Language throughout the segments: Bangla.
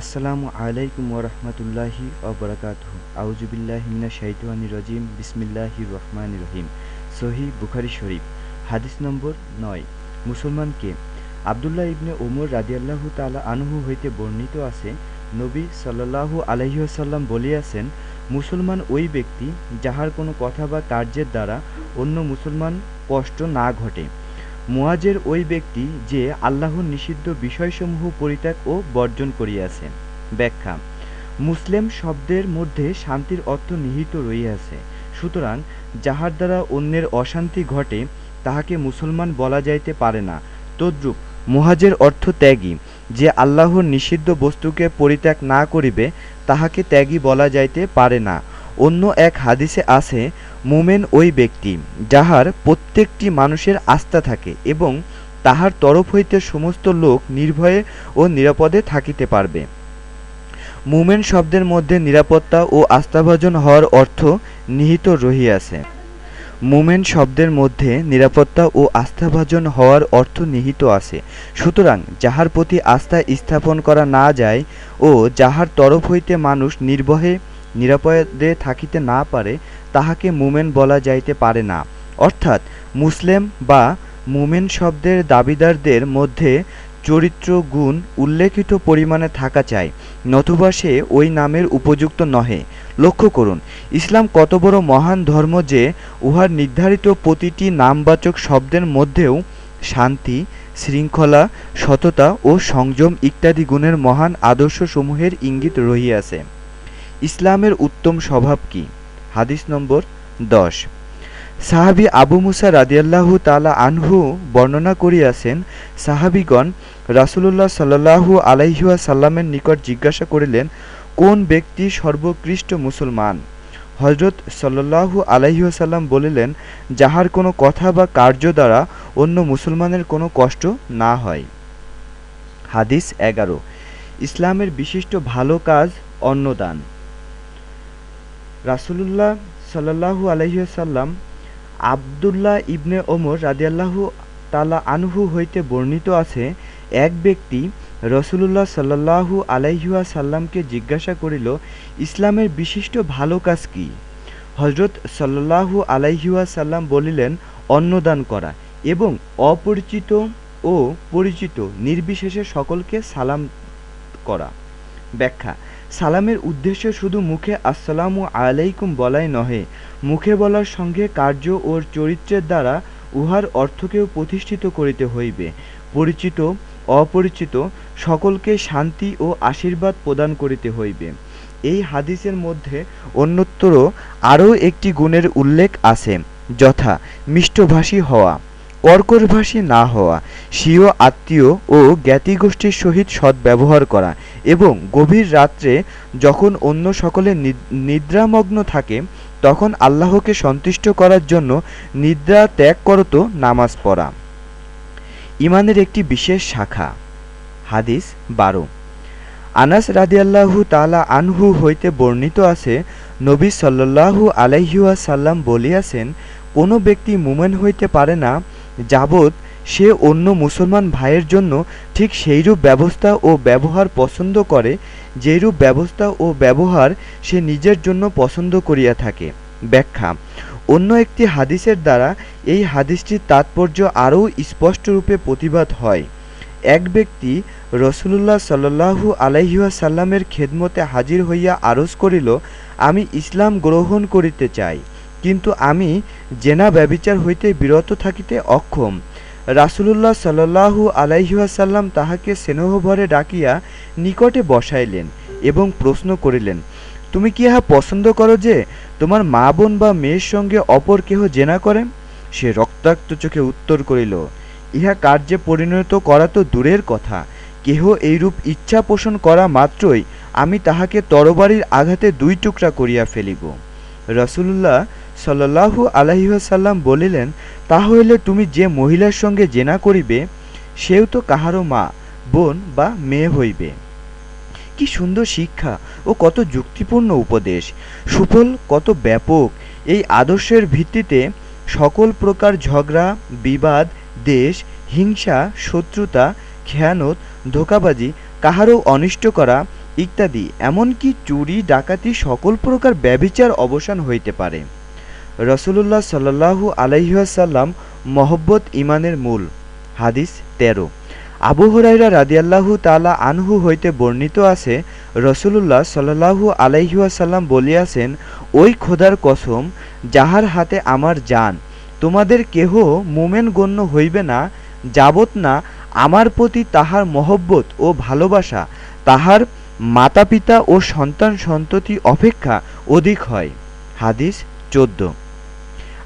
আসসালামু আলাইকুম ওরহমতুল্লাহি অবরাকাত আউজুবিল্লাহ মিনা শাইতানি রজিম। বিসমিল্লাহি রহমান রহিম। সহি বুখারি শরীফ। হাদিস নম্বর নয়। মুসলমানকে আবদুল্লাহ ইবনে ওমর রাদিয়াল্লাহু তালা আনহু হইতে বর্ণিত আছে, নবী সাল্লাল্লাহু আলাইহাল্লাম বলিয়াছেন, মুসলমান ওই ব্যক্তি যাহার কোনো কথা বা কার্যের দ্বারা অন্য মুসলমান কষ্ট না ঘটে। মুয়াজের ওই ব্যক্তি যে আল্লাহর নিষিদ্ধ বিষয়সমূহ পরিত্যাগ ও বর্জন করিয়াছে। ব্যাখ্যা, মুসলিম শব্দের মধ্যে শান্তির অর্থ নিহিত রইয়াছে সুতরাং, যাহার দ্বারা অন্যের অশান্তি ঘটে, তাহাকে মুসলমান বলা যাইতে পারে না। তদ্রূপ মুহাজের অর্থ ত্যাগী। যে আল্লাহর নিষিদ্ধ বস্তুকে পরিত্যাগ না করিবে, তাহাকে ত্যাগী বলা যাইতে পারে না। অন্য এক হাদিসে আছে, মুমেন ওই ব্যক্তি যাহার প্রত্যেকটি মানুষের আস্থা থাকে এবং তাহার তরফ হইতে সমস্ত লোক নির্ভয়ে ও নিরাপদে থাকিতে পারবে। মুমেন শব্দের মধ্যে নিরাপত্তা ও আস্থাভাজন হওয়ার অর্থ নিহিত রহিয়াছে। মুমেন শব্দের মধ্যে নিরাপত্তা ও আস্থাভাজন হওয়ার অর্থ নিহিত আছে। সুতরাং যাহার প্রতি আস্থা স্থাপন করা না যায় ও যাহার তরফ হইতে মানুষ নির্ভয়ে নিরাপদে থাকিতে না পারে, তাহাকে মুমেন বলা যাইতে পারে না। অর্থাৎ মুসলিম বা মুমেন শব্দের দাবিদারদের মধ্যে চরিত্র গুণ উল্লেখিত পরিমাণে থাকা চাই, নতুবা সে ওই নামের উপযুক্ত নহে। লক্ষ্য করুন, ইসলাম কত বড় মহান ধর্ম যে উহার নির্ধারিত প্রতিটি নামবাচক শব্দের মধ্যেও শান্তি, শৃঙ্খলা, সততা ও সংযম ইত্যাদি গুণের মহান আদর্শসমূহের ইঙ্গিত রহিয়াছে। ইসলামের উত্তম স্বভাব কি? হাদিস নম্বর দশ। সাহাবি আবু মুসা রাদিয়াল্লাহু তালা আনহু বর্ণনা করিয়াছেন, সাহাবিগণ রাসুলুল্লাহ সাল্লাহু আলাইহুয়া সাল্লামের নিকট জিজ্ঞাসা করিলেন, কোন ব্যক্তি সর্বোৎকৃষ্ট মুসলমান? হজরত সাল্লাহু আলাইসাল্লাম বলিলেন, যাহার কোনো কথা বা কার্য দ্বারা অন্য মুসলমানের কোনো কষ্ট না হয়। হাদিস এগারো। ইসলামের বিশিষ্ট ভালো কাজ অন্নদান। রাসুলুল্লাহ সাল্লাহু আলহিসাল্লাম আবদুল্লাহ ইবনে ওমর রাদিয়াল্লাহু তালা আনহু হইতে বর্ণিত আছে, এক ব্যক্তি রসুলুল্লাহ সাল্লাহু আলাইহুয়া সাল্লামকে জিজ্ঞাসা করিল, ইসলামের বিশিষ্ট ভালো কাজ কি? হজরত সাল্লাহু আলাইহুয়া সাল্লাম বলিলেন, অন্নদান করা এবং অপরিচিত ও পরিচিত নির্বিশেষে সকলকে সালাম করা। ব্যাখ্যা সালামের উদ্দেশ্য শুধু মুখে আসসালামু আলাইকুম বলাই নহে, মুখে বলার সঙ্গে কার্য ও চরিত্রের দ্বারা উহার অর্থকেও প্রতিষ্ঠিত করিতে হইবে। পরিচিত, অপরিচিত, সকলকে শান্তি ও আশীর্বাদ প্রদান করিতে হইবে। এই হাদিসের মধ্যে অন্যত্র আরও একটি গুণের উল্লেখ আছে, যথা মিষ্টভাষী হওয়া। কর্করভাষী না হওয়া, স্বীয় আত্মীয় ও জ্ঞাতিগোষ্ঠীর সহিত সদ্ব্যবহার করা এবং গভীর রাত্রে যখন অন্য সকলে নিদ্রামগ্ন থাকে, তখন আল্লাহকে সন্তুষ্ট করার জন্য নিদ্রা ত্যাগ করত নামাজ পড়া। ইমানের একটি বিশেষ শাখা। হাদিস বারো। আনাস রাদিয়াল্লাহু তালা আনহু হইতে বর্ণিত আছে, নবী সাল্লাহু আলাইহুয়া সাল্লাম বলিয়াছেন, কোনো ব্যক্তি মুমেন হইতে পারে না যাবৎ সে অন্য মুসলমান ভাইয়ের জন্য ঠিক সেইরূপ ব্যবস্থা ও ব্যবহার পছন্দ করে যেইরূপ ব্যবস্থা ও ব্যবহার সে নিজের জন্য পছন্দ করিয়া থাকে। ব্যাখ্যা, অন্য একটি হাদিসের দ্বারা এই হাদিসটির তাৎপর্য আরও স্পষ্টরূপে প্রতিবাদ হয়। এক ব্যক্তি রসুল্লাহ সাল্লাহু আলাইহাসাল্লামের খেদমতে হাজির হইয়া আরজ করিল, আমি ইসলাম গ্রহণ করিতে চাই। কিন্তু আমি জেনা ব্যবিচার হইতে বিরত থাকিতে অক্ষম। রাসুলুল্লাহ সাল্লাহু আলাইহাসাল্লাম তাহাকে স্নেহভরে ডাকিয়া নিকটে বসাইলেন এবং প্রশ্ন করিলেন, তুমি কি ইহা পছন্দ করো যে তোমার মা বোন বা মেয়ের সঙ্গে অপর কেহ জেনা করে? সে রক্তাক্ত চোখে উত্তর করিল, ইহা কার্যে পরিণত করা তো দূরের কথা। কেহ এইরূপ ইচ্ছা পোষণ করা মাত্রই আমি তাহাকে তরবারির আঘাতে দুই টুকরা করিয়া ফেলিব। রসুল্লাহ সাল্লাহু আলহিহাসাল্লাম বলিলেন, তা হইলে তুমি যে মহিলার সঙ্গে জেনা করিবে, সেও তো কাহারও মা, বোন বা মেয়ে হইবে। কি সুন্দর শিক্ষা ও কত যুক্তিপূর্ণ উপদেশ। সুফল কত ব্যাপক। এই আদর্শের ভিত্তিতে সকল প্রকার ঝগড়া, বিবাদ, দেশ, হিংসা, শত্রুতা, খেয়ানত, ধোকাবাজি, কাহারও অনিষ্ট করা ইত্যাদি, এমনকি চুরি, ডাকাতি সকল প্রকার ব্যভিচার অবসান হইতে পারে। রসুলুল্লাহ সাল্লাহু আলাইহাসাল্লাম মহব্বত ইমানের মূল। হাদিস তেরো। আবু হুরাইরা রাদিয়াল্লাহু তালা আনহু হইতে বর্ণিত আছে, রসুলুল্লাহ সাল্লাহু আলাইহাসাল্লাম বলিয়াছেন, ওই খোদার কসম, যাহার হাতে আমার যান, তোমাদের কেহ মোমেন গণ্য হইবে না যাবত না আমার প্রতি তাহার মহব্বত ও ভালোবাসা, তাহার মাতা পিতা ও সন্তান সন্ততি অপেক্ষা অধিক হয়। হাদিস চোদ্দ।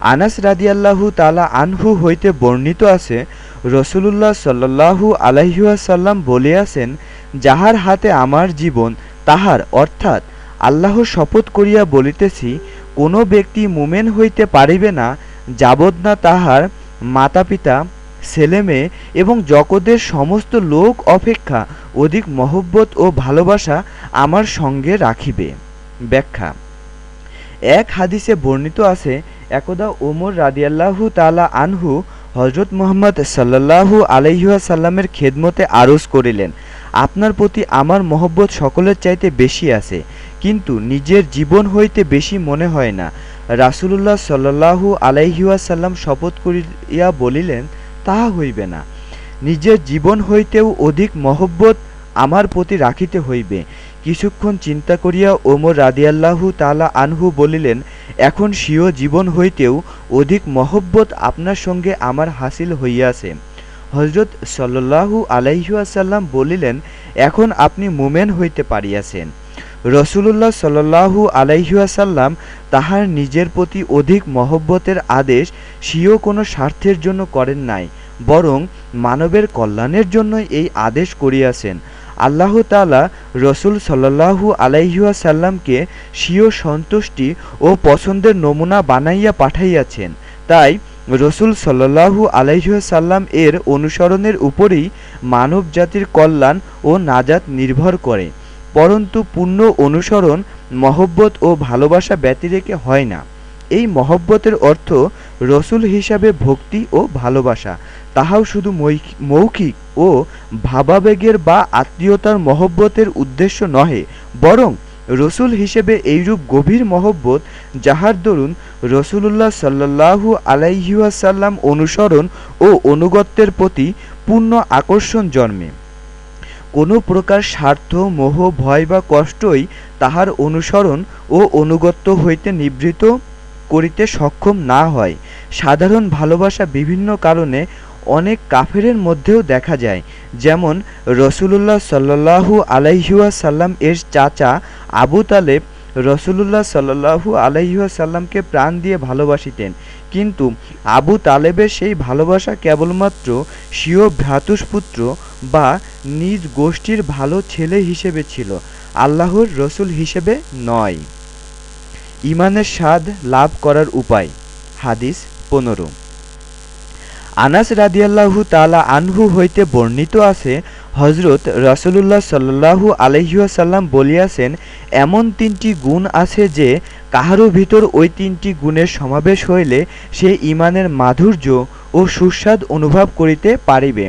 আনাস রাদিয়াল্লাহু তালা আনহু হইতে বর্ণিত আছে, রসুলুল্লাহ সাল্লাহু আলাইহাসাল্লাম বলিয়াছেন, যাহার হাতে আমার জীবন, তাহার অর্থাৎ আল্লাহ শপথ করিয়া বলিতেছি, কোনো ব্যক্তি মুমেন হইতে পারিবে না, যাবৎ না তাহার মাতা পিতা ছেলেমেয়ে এবং জগতের সমস্ত লোক অপেক্ষা অধিক মহব্বত ও ভালোবাসা আমার সঙ্গে রাখিবে। ব্যাখ্যা। এক হাদিসে বর্ণিত আছে একদা ওমর রাদিয়াল্লাহু তালা আনহু হজরত মোহাম্মদ সাল্লাহু আলহিহাসাল্লামের খেদমতে আরজ করিলেন। আপনার প্রতি আমার মহব্বত সকলের চাইতে বেশি আছে, কিন্তু নিজের জীবন হইতে বেশি মনে হয় না। রাসুলুল্লাহ সাল্লাহু আলাইহাসাল্লাম শপথ করিয়া বলিলেন, তাহা হইবে না। নিজের জীবন হইতেও অধিক মহব্বত আমার প্রতি রাখিতে হইবে। কিছুক্ষণ চিন্তা করিয়া ওমর রাদিয়াল্লাহু তালা আনহু বলিলেন, এখন স্বীয় জীবন হইতেও অধিক মহব্বত আপনার সঙ্গে আমার হাসিল হইয়াছে। হজরত সাল্লাহু আলাইহাসাল্লাম বলিলেন, এখন আপনি মোমেন হইতে পারিয়াছেন। রসুলুল্লাহ সাল্লাহু আলাইহাসাল্লাম তাহার নিজের প্রতি অধিক মহব্বতের আদেশ স্বীয় কোনো স্বার্থের জন্য করেন নাই, বরং মানবের কল্যাণের জন্যই এই আদেশ করিয়াছেন। আল্লাহ তালা রসুল সাল্লাহু আলাইহাসাল্লামকে স্বীয় সন্তুষ্টি ও পছন্দের নমুনা বানাইয়া পাঠাইয়াছেন। তাই রসুল সাল্লাহু আলাইসাল্লাম এর অনুসরণের উপরেই মানব জাতির কল্যাণ ও নাজাত নির্ভর করে। পরন্তু পূর্ণ অনুসরণ, মহব্বত ও ভালোবাসা ব্যতিরেকে হয় না। এই মহব্বতের অর্থ রসুল হিসাবে ভক্তি ও ভালোবাসা। তাহাও শুধু মৌখিক ও ভাবাবেগের বা আত্মীয়তার মহব্বতের উদ্দেশ্য নহে, বরং রসুল হিসেবে এইরূপ গভীর মহব্বত যাহার দরুন রসুলুল্লাহ সাল্লাহু আলাইহাসাল্লাম অনুসরণ ও অনুগত্যের প্রতি পূর্ণ আকর্ষণ জন্মে। কোনো প্রকার স্বার্থ, মোহ, ভয় বা কষ্টই তাহার অনুসরণ ও অনুগত্য হইতে নিবৃত করিতে সক্ষম না হয়। সাধারণ ভালোবাসা বিভিন্ন কারণে অনেক কাফেরের মধ্যেও দেখা যায়। যেমন রসুলুল্লাহ সাল্লাহু আলাইহুয়াসাল্লাম এর চাচা আবু তালেব রসুলুল্লাহ সাল্লাহু আলাইহুয়াসাল্লামকে প্রাণ দিয়ে ভালোবাসিতেন। কিন্তু আবু তালেবের সেই ভালোবাসা কেবলমাত্র স্বীয় ভ্রাতুষ্পুত্র বা নিজ গোষ্ঠীর ভালো ছেলে হিসেবে ছিল, আল্লাহর রসুল হিসেবে নয়। ইমানের স্বাদ লাভ করার উপায়। হাদিস পনেরো। আনাস রাদিয়াল্লাহু তালা আনহু হইতে বর্ণিত আছে হজরত রসুলুল্লাহ সাল্লাহু আলহিউসাল্লাম বলিয়াছেন, এমন তিনটি গুণ আছে যে, কাহারও ভিতর ওই তিনটি গুণের সমাবেশ হইলে সে ইমানের মাধুর্য ও সুস্বাদ অনুভব করিতে পারিবে।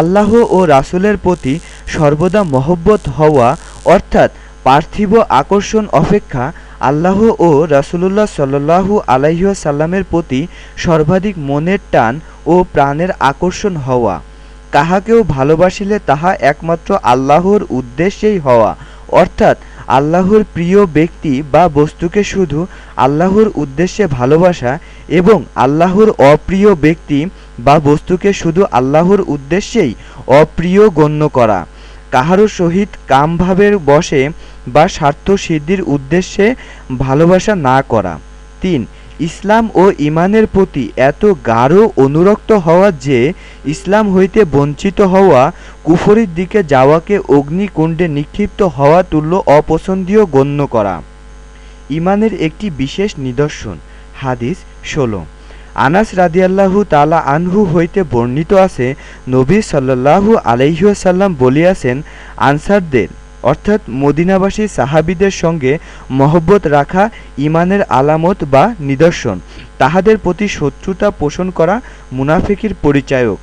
আল্লাহ ও রাসুলের প্রতি সর্বদা মহব্বত হওয়া, অর্থাৎ পার্থিব আকর্ষণ অপেক্ষা, আল্লাহ ও রাসুলুল্লাহ সাল্লু আলাইসাল্লামের প্রতি সর্বাধিক মনের টান ও প্রাণের আকর্ষণ হওয়া। কাহাকেও ভালোবাসিলে তাহা একমাত্র আল্লাহর উদ্দেশ্যেই হওয়া। অর্থাৎ আল্লাহর প্রিয় ব্যক্তি বা বস্তুকে শুধু আল্লাহর উদ্দেশ্যে ভালোবাসা এবং আল্লাহর অপ্রিয় ব্যক্তি বা বস্তুকে শুধু আল্লাহর উদ্দেশ্যেই অপ্রিয় গণ্য করা। কাহারও সহিত কামভাবের বসে বা স্বার্থ সিদ্ধির উদ্দেশ্যে ভালোবাসা না করা। তিন ইসলাম ও ইমানের প্রতি এত গাঢ় অনুরক্ত হওয়া যে ইসলাম হইতে বঞ্চিত হওয়া, কুফরির দিকে যাওয়াকে অগ্নিকুণ্ডে নিক্ষিপ্ত হওয়া তুল্য অপছন্দীয় গণ্য করা। ইমানের একটি বিশেষ নিদর্শন, হাদিস ষোলো। আনাস রাদিয়াল্লাহু তালা আনহু হইতে বর্ণিত আছে, নবী সাল্লাহু আলাইহাসাল্লাম বলিয়াছেন, আনসারদের অর্থাৎ মদিনাবাসী সাহাবিদের সঙ্গে মহব্বত রাখা ইমানের আলামত বা নিদর্শন। তাহাদের প্রতি শত্রুতা পোষণ করা মুনাফিকির পরিচায়ক।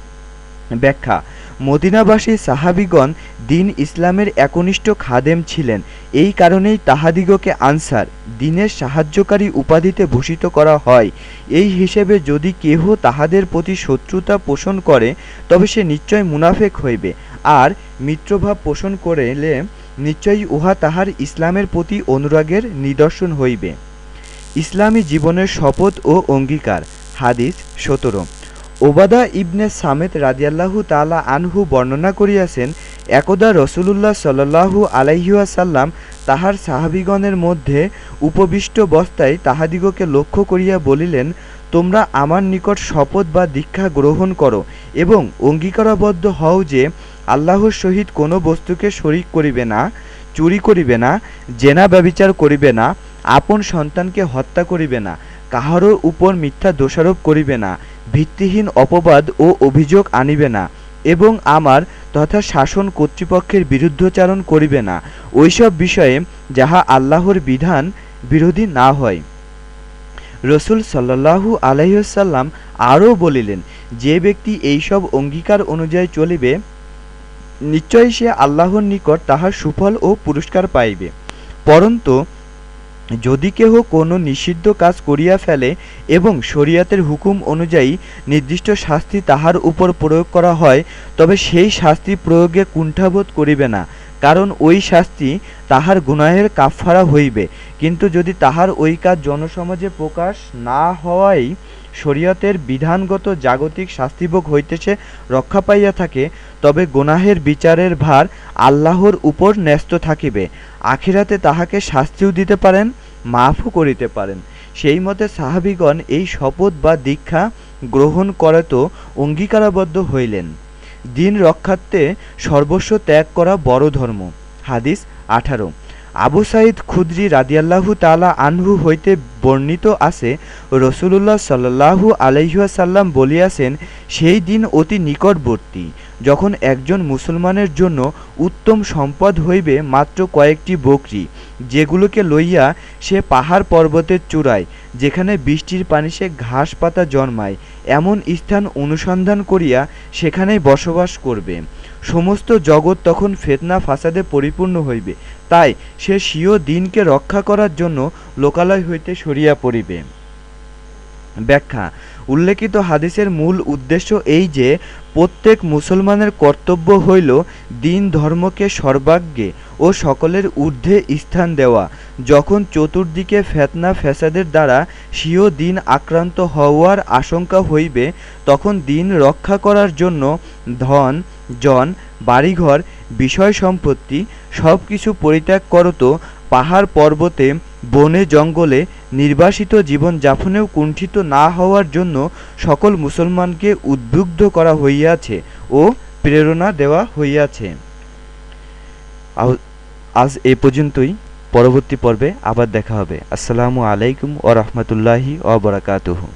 ব্যাখ্যা, মদিনাবাসী সাহাবিগণ দিন ইসলামের একনিষ্ঠ খাদেম ছিলেন। এই কারণেই তাহাদিগকে আনসার, দিনের সাহায্যকারী উপাধিতে ভূষিত করা হয়। এই হিসেবে যদি কেহ তাহাদের প্রতি শত্রুতা পোষণ করে, তবে সে নিশ্চয় মুনাফেক হইবে। আর মিত্রভাব পোষণ করিলে নিশ্চয়ই উহা তাহার ইসলামের প্রতি অনুরাগের নিদর্শন হইবে। ইসলামী জীবনের শপথ ও অঙ্গীকার, হাদিস সতেরো। ওবাদা ইবনে সামেত রাদিয়াল্লাহু তালা আনহু বর্ণনা করিয়াছেন, একদা রসুলুল্লাহ সাল্লাহু আলাইহাসাল্লাম তাহার সাহাবিগণের মধ্যে উপবিষ্ট বস্তায় তাহাদিগকে লক্ষ্য করিয়া বলিলেন, তোমরা আমার নিকট শপথ বা দীক্ষা গ্রহণ করো এবং অঙ্গীকারাবদ্ধ হও যে আল্লাহর সহিত কোনো বস্তুকে শরিক করিবে না, চুরি করিবে না, জেনা ব্যবিচার করিবে না, আপন সন্তানকে হত্যা করিবে না, কাহারও উপর মিথ্যা দোষারোপ করিবে না, ভিত্তিহীন অপবাদ ও অভিযোগ আনিবে না, এবং আমার তথা শাসন কর্তৃপক্ষের বিরুদ্ধচারণ করিবে না, ওইসব বিষয়ে যাহা আল্লাহর বিধান বিরোধী না হয়। রসুল সাল্লাহু আলহিসাল্লাম আরও বলিলেন, যে ব্যক্তি এইসব অঙ্গীকার অনুযায়ী চলিবে নিশ্চয়ই সে আল্লাহর নিকট তাহার সুফল ও পুরস্কার পাইবে। পরন্তু, যদি কেহ কোনো নিষিদ্ধ কাজ করিয়া ফেলে এবং শরিয়াতের হুকুম অনুযায়ী নির্দিষ্ট শাস্তি তাহার উপর প্রয়োগ করা হয়, তবে সেই শাস্তি প্রয়োগে কুণ্ঠাবোধ করিবে না, কারণ ওই শাস্তি তাহার গুনাহের কাফফারা হইবে। কিন্তু যদি তাহার ওই কাজ জনসমাজে প্রকাশ না হওয়াই শরীয়তের বিধানগত জাগতিক শাস্তিভোগ হইতেছে, রক্ষা পাইয়া থাকে তবে গুনাহের বিচারের ভার আল্লাহর উপর ন্যস্ত থাকিবে। আখিরাতে তাহাকে শাস্তিও দিতে পারেন, মাফও করিতে পারেন। সেই মতে সাহাবিগণ এই শপথ বা দীক্ষা গ্রহণ করে তো অঙ্গীকারাবদ্ধ হইলেন। দিন রক্ষার্থে সর্বস্ব ত্যাগ করা বড় ধর্ম। হাদিস আঠারো। আবু সাইদ খুদ্রি রাদিয়াল্লাহু তালা আনহু হইতে বর্ণিত আছে, রসুলুল্লাহ সাল্লাহু আলাইহাসাল্লাম বলিয়াছেন, সেই দিন অতি নিকটবর্তী। যখন একজন মুসলমানের জন্য উত্তম সম্পদ হইবে মাত্র কয়েকটি বকরি, যেগুলোকে লইয়া সে পাহাড় পর্বতের চূড়ায়, যেখানে বৃষ্টির পানি সে ঘাস পাতা জন্মায়, এমন স্থান অনুসন্ধান করিয়া সেখানেই বসবাস করবে। সমস্ত জগৎ তখন ফেতনা ফাসাদে পরিপূর্ণ হইবে, তাই সে স্বীয় দিনকে রক্ষা করার জন্য লোকালয় হইতে সরিয়া পড়িবে। ব্যাখ্যা। উল্লেখিত হাদিসের মূল উদ্দেশ্য এই যে প্রত্যেক মুসলমানের কর্তব্য হইল দিন ধর্মকে সর্বাগ্যে ও সকলের ঊর্ধ্বে স্থান দেওয়া। যখন চতুর্দিকে ফেতনা ফ্যাসাদের দ্বারা স্বীয় দিন আক্রান্ত হওয়ার আশঙ্কা হইবে, তখন দিন রক্ষা করার জন্য ধন, জন, বাড়িঘর, বিষয় সম্পত্তি সব কিছু পরিত্যাগ করত পাহাড় পর্বতে, বনে জঙ্গলে নির্বাসিত জীবন যাপনেও কুণ্ঠিত না হওয়ার জন্য সকল মুসলমানকে উদ্বুদ্ধ করা হইয়াছে ও প্রেরণা দেওয়া হইয়াছে। আজ এ পর্যন্তই। পরবর্তী পর্বে আবার দেখা হবে। আসসালামু আলাইকুম ও রহমতুল্লাহি অবরাকাতুহু